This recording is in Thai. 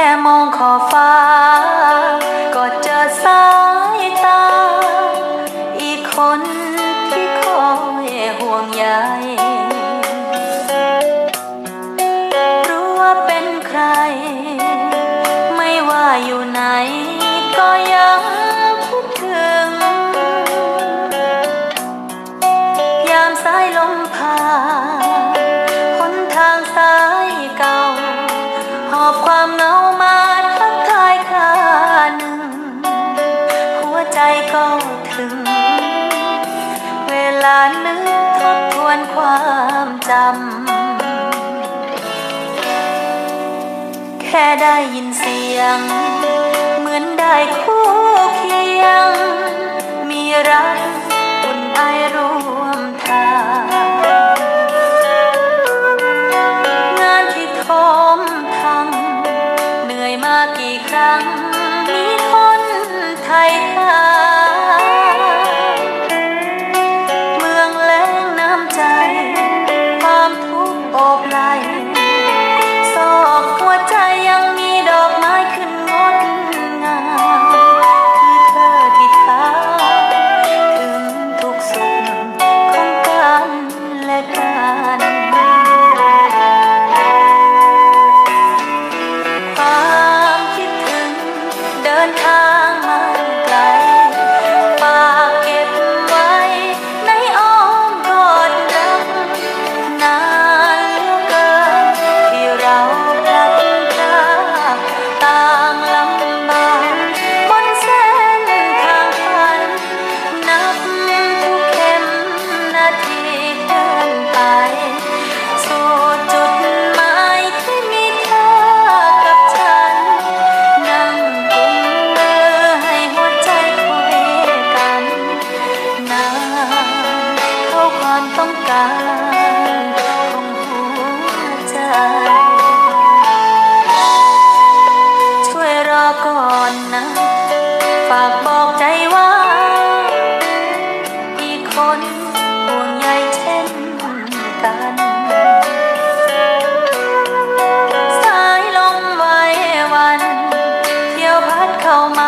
แค่มองขอฟ้า ก็เจอสายตา อีกคนที่คอยห่วงใย ค่ได้ยินเสียง เหมือนได้ กงหัวใจ ช่วยรอก่อนนะ ฝากบอกใจว่า อีคนห่วงใยเช่นกันสายลมไววัน เที่ยวพัดเข้ามา